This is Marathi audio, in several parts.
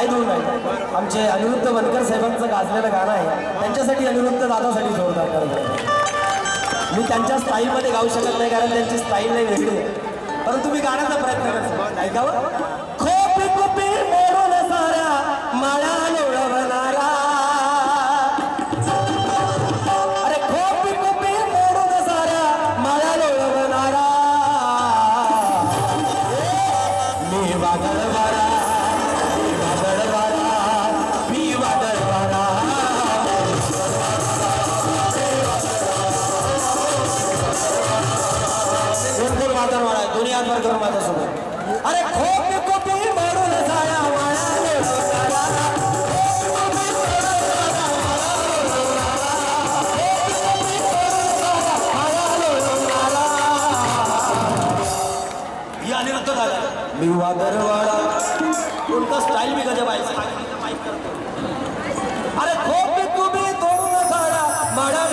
पाय धुवून आहे आमचे अनिरुद्ध वनकर साहेबांचं गाजलेलं गाणं आहे. त्यांच्यासाठी अनिरुद्ध दादासाठी जोरदार करतो मी त्यांच्या स्टाईलमध्ये गाऊ शकत नाही कारण त्यांची स्टाईल नाही वेगळी आहे. परंतु मी गाण्याचा प्रयत्न करतो. ऐकावं? खोपी खोपी मोडून साऱ्या माळ्या लोळवणारा. अरे खोपी खोपी मोडून साऱ्या माळ्या लोळवणारा. मी वादळ भरपूर मातर वाळा दोन्ही हात वर करून माझा अरे खोपी खोपी मारून जाया वाळा मी वादरवाडा स्टाईल गजब आहे. अरे खोपी तुम्ही तोडून सारा माडा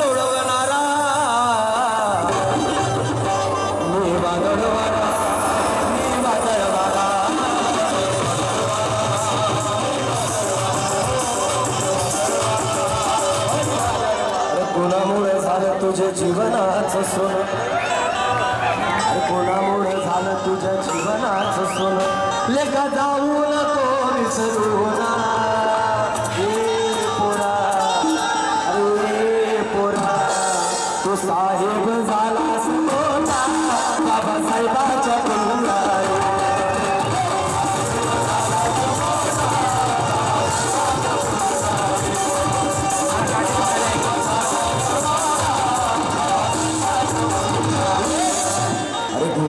तुझ्या जीवनाचं सोनं. कोणामुळे झालं तुझ्या जीवनाचं सोनं? लेखा जाऊ नको विसरू.